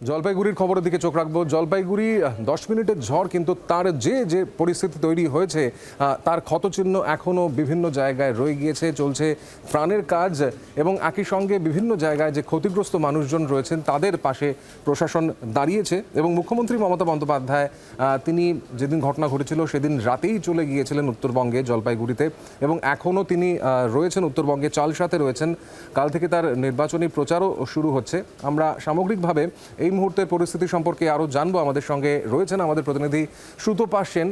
জলপাইগুড়ির খবরের দিকে চোখ রাখব। জলপাইগুড়ি, দশ মিনিটের ঝড়, কিন্তু তার যে যে পরিস্থিতি তৈরি হয়েছে তার ক্ষতচিহ্ন এখনও বিভিন্ন জায়গায় রয়ে গিয়েছে, চলছে প্রাণের কাজ এবং একই সঙ্গে বিভিন্ন জায়গায় যে ক্ষতিগ্রস্ত মানুষজন রয়েছেন, তাদের পাশে প্রশাসন দাঁড়িয়েছে এবং মুখ্যমন্ত্রী মমতা বন্দ্যোপাধ্যায় তিনি যেদিন ঘটনা ঘটেছিল, সেদিন রাতেই চলে গিয়েছিলেন উত্তরবঙ্গে জলপাইগুড়িতে এবং এখনও তিনি রয়েছেন উত্তরবঙ্গে, চালসাতে রয়েছেন। কাল থেকে তার নির্বাচনী প্রচারও শুরু হচ্ছে। আমরা সামগ্রিকভাবে এই মুহূর্তের পরিস্থিতি সম্পর্কে আরও জানব। আমাদের সঙ্গে রয়েছেন আমাদের প্রতিনিধি সুতপা সেন।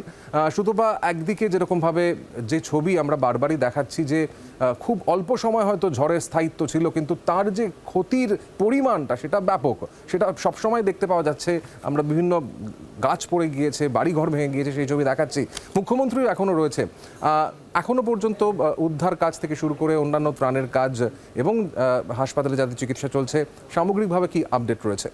সুতপা একদিকে যেরকমভাবে যে ছবি আমরা বারবারই দেখাচ্ছি যে খুব অল্প সময় হয়তো ঝড়ের স্থায়িত্ব ছিল কিন্তু তার যে ক্ষতির পরিমাণটা সেটা ব্যাপক। সেটা সবসময় দেখতে পাওয়া যাচ্ছে। আমরা বিভিন্ন গাছ পড়ে গিয়েছে বাড়িঘর ভেঙে গিয়েছে সেই ছবি দেখাচ্ছি। মুখ্যমন্ত্রীও এখনও রয়েছে। আহ, এখনও পর্যন্ত উদ্ধার কাজ থেকে শুরু করে অন্যান্য প্রাণের কাজ এবং হাসপাতালে যাদের চিকিৎসা চলছে সামগ্রিকভাবে কি আপডেট রয়েছে?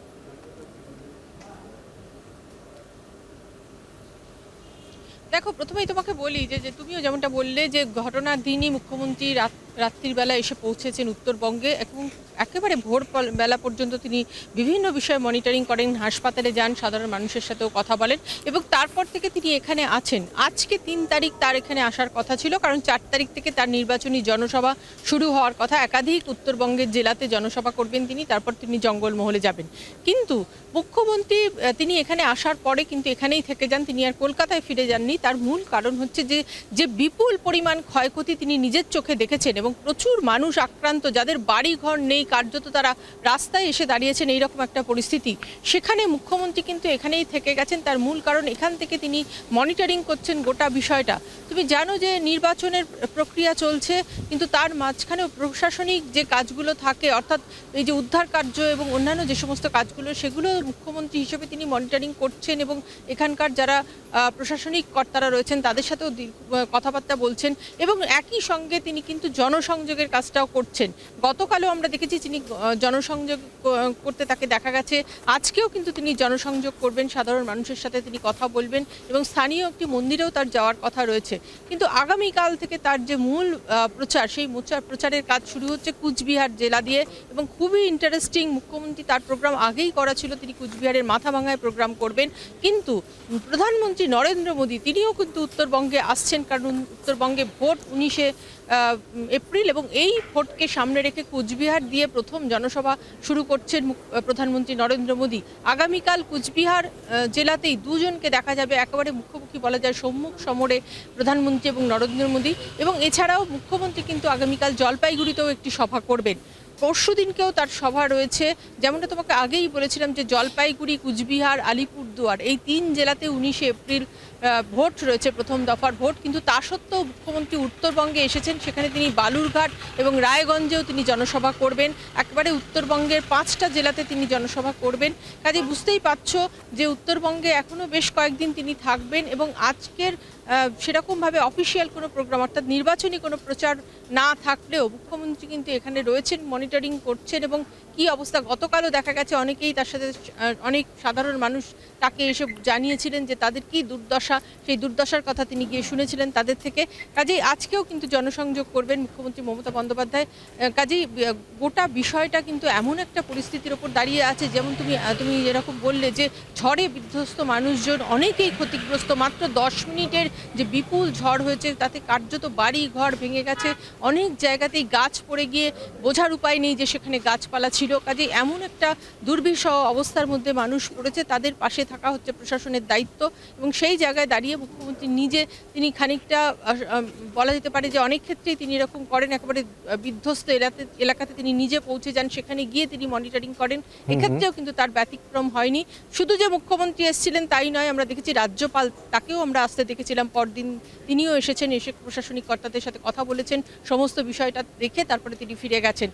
দেখো প্রথমেই তোমাকে বলি যে তুমিও যেমনটা বললে যে ঘটনার দিনই মুখ্যমন্ত্রী রাত রাত্রির বেলা এসে পৌঁছেছেন উত্তরবঙ্গে এবং একেবারে ভোর বেলা পর্যন্ত তিনি বিভিন্ন বিষয়ে মনিটরিং করেন, হাসপাতালে যান, সাধারণ মানুষের সাথেও কথা বলেন এবং তারপর থেকে তিনি এখানে আছেন। আজকে তিন তারিখ তার এখানে আসার কথা ছিল, কারণ চার তারিখ থেকে তার নির্বাচনী জনসভা শুরু হওয়ার কথা। একাধিক উত্তরবঙ্গের জেলাতে জনসভা করবেন তিনি, তারপর তিনি জঙ্গলমহলে যাবেন। কিন্তু মুখ্যমন্ত্রী তিনি এখানে আসার পরে কিন্তু এখানেই থেকে যান, তিনি আর কলকাতায় ফিরে যাননি। তার মূল কারণ হচ্ছে যে যে বিপুল পরিমাণ ক্ষয়ক্ষতি তিনি নিজের চোখে দেখেছেন এবং প্রচুর মানুষ আক্রান্ত, যাদের বাড়ি ঘর নেই, কার্যত তারা রাস্তায় এসে দাঁড়িয়েছেন এইরকম একটা পরিস্থিতি। সেখানে মুখ্যমন্ত্রী কিন্তু এখানেই থেকে গেছেন। তার মূল কারণ, এখান থেকে তিনি মনিটরিং করছেন গোটা বিষয়টা। তুমি জানো যে নির্বাচনের প্রক্রিয়া চলছে, কিন্তু তার মাঝখানেও প্রশাসনিক যে কাজগুলো থাকে, অর্থাৎ এই যে উদ্ধার কার্য এবং অন্যান্য যে সমস্ত কাজগুলো, সেগুলো মুখ্যমন্ত্রী হিসেবে তিনি মনিটরিং করছেন এবং এখানকার যারা প্রশাসনিক কর্তারা রয়েছেন, তাদের সাথেও কথাবার্তা বলছেন। এবং একই সঙ্গে তিনি কিন্তু জনসংযোগের কাজটাও করছেন। গতকালও আমরা দেখেছি তিনি জনসংযোগ করতে তাকে দেখা গেছে। আজকেও কিন্তু তিনি জনসংযোগ করবেন, সাধারণ মানুষের সাথে তিনি কথা বলবেন এবং স্থানীয় একটি মন্দিরেও তার যাওয়ার কথা রয়েছে। কিন্তু আগামীকাল থেকে তার যে মূল প্রচার, সেই প্রচার প্রচারের কাজ শুরু হচ্ছে কুচবিহার জেলা দিয়ে এবং খুবই ইন্টারেস্টিং মুখ্যমন্ত্রী তার প্রোগ্রাম আগেই করা ছিল। তিনি কুচবিহারের মাথাভাঙায় প্রোগ্রাম করবেন। কিন্তু প্রধানমন্ত্রী নরেন্দ্র মোদী, তিনিও কিন্তু উত্তরবঙ্গে আসছেন কারণ উত্তরবঙ্গে ভোট উনিশে এপ্রিল এবং এই ভোটকে সামনে রেখে কুচবিহার দিয়ে প্রথম জনসভা শুরু করছেন প্রধানমন্ত্রী নরেন্দ্র মোদী। আগামীকাল কুচবিহার জেলাতেই দুজনকে দেখা যাবে। একেবারে মুখ্যমুখি বলা যায় সম্মুখ সমরে প্রধানমন্ত্রী এবং নরেন্দ্র মোদী। এবং এছাড়াও মুখ্যমন্ত্রী কিন্তু আগামীকাল জলপাইগুড়িতেও একটি সভা করবেন। পরশু দিনকেও তার সভা রয়েছে। যেমনটা তোমাকে আগেই বলেছিলাম যে জলপাইগুড়ি, কুচবিহার, আলিপুরদুয়ার এই তিন জেলাতে উনিশে এপ্রিল ভোট রয়েছে প্রথম দফার ভোট। কিন্তু তা সত্ত্বেও মুখ্যমন্ত্রী উত্তরবঙ্গে এসেছেন। সেখানে তিনি বালুরঘাট এবং রায়গঞ্জেও তিনি জনসভা করবেন। একেবারে উত্তরবঙ্গের পাঁচটা জেলাতে তিনি জনসভা করবেন। কাজে বুঝতেই পারছ যে উত্তরবঙ্গে এখনও বেশ কয়েকদিন তিনি থাকবেন এবং আজকের সেরকমভাবে অফিসিয়াল কোনো প্রোগ্রাম অর্থাৎ নির্বাচনী কোনো প্রচার না থাকলেও মুখ্যমন্ত্রী কিন্তু এখানে রয়েছেন মনিটরিং করছেন এবং কি অবস্থা? গতকালও দেখা গেছে অনেকেই তার সাথে অনেক সাধারণ মানুষ তাকে এসে জানিয়েছিলেন যে তাদের কি দুর্দশা? সেই দুর্দশার কথা তিনি গিয়ে শুনেছিলেন তাদের থেকে। কাজেই আজকেও কিন্তু জনসংযোগ করবেন মুখ্যমন্ত্রী মমতা বন্দ্যোপাধ্যায়। কাজেই গোটা বিষয়টা কিন্তু এমন একটা পরিস্থিতির ওপর দাঁড়িয়ে আছে, যেমন তুমি তুমি যেরকম বললে যে ঝড়ে বিধ্বস্ত মানুষজন অনেকেই ক্ষতিগ্রস্ত, মাত্র দশ মিনিটের যে বিপুল ঝড় হয়েছে তাতে কার্যত বাড়ি ঘর ভেঙে গেছে। অনেক জায়গাতেই গাছ পড়ে গিয়ে বোঝার উপায় নেই যে সেখানে গাছপালা ছিল। কাজে এমন একটা দুর্বিষহ অবস্থার মধ্যে মানুষ পড়েছে। তাদের পাশে থাকা হচ্ছে প্রশাসনের দায়িত্ব এবং সেই জায়গায় দাঁড়িয়ে মুখ্যমন্ত্রী নিজে তিনি খানিকটা বলা যেতে পারে যে অনেক ক্ষেত্রেই তিনি এরকম করেন। একেবারে বিধ্বস্ত এলাকাতে এলাকাতে তিনি নিজে পৌঁছে যান সেখানে গিয়ে তিনি মনিটরিং করেন। এক্ষেত্রেও কিন্তু তার ব্যতিক্রম হয়নি। শুধু যে মুখ্যমন্ত্রী এসেছিলেন তাই নয় আমরা দেখেছি রাজ্যপাল তাকেও আমরা আসতে দেখেছিলাম। পরদিন তিনিও এসেছেন এসে প্রশাসনিক কর্তাদের সাথে কথা বলেছেন সমস্ত বিষয়টা দেখে তারপরে তিনি ফিরে গেছেন।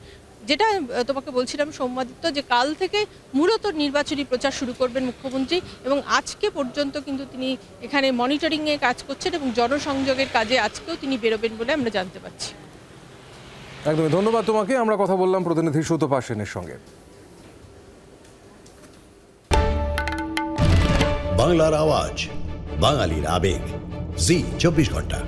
যেটা তোমাকে বলছিলাম সৌম্যাদিত্য যে কাল থেকে মূলত নির্বাচনী প্রচার শুরু করবেন মুখ্যমন্ত্রী এবং আজকে পর্যন্ত কিন্তু তিনি এখানে মনিটরিংয়ে কাজ করছেন এবং জনসংযোগের কাজে আজকেও তিনি বেরোবেন বলে আমরা জানতে পারছি। একদমই ধন্যবাদ তোমাকে। আমরা কথা বললাম প্রতিনিধি সুতপা সেনের সঙ্গে। বাংলার আওয়াজ বাঙালির আবেগ। জি চব্বিশ ঘণ্টা।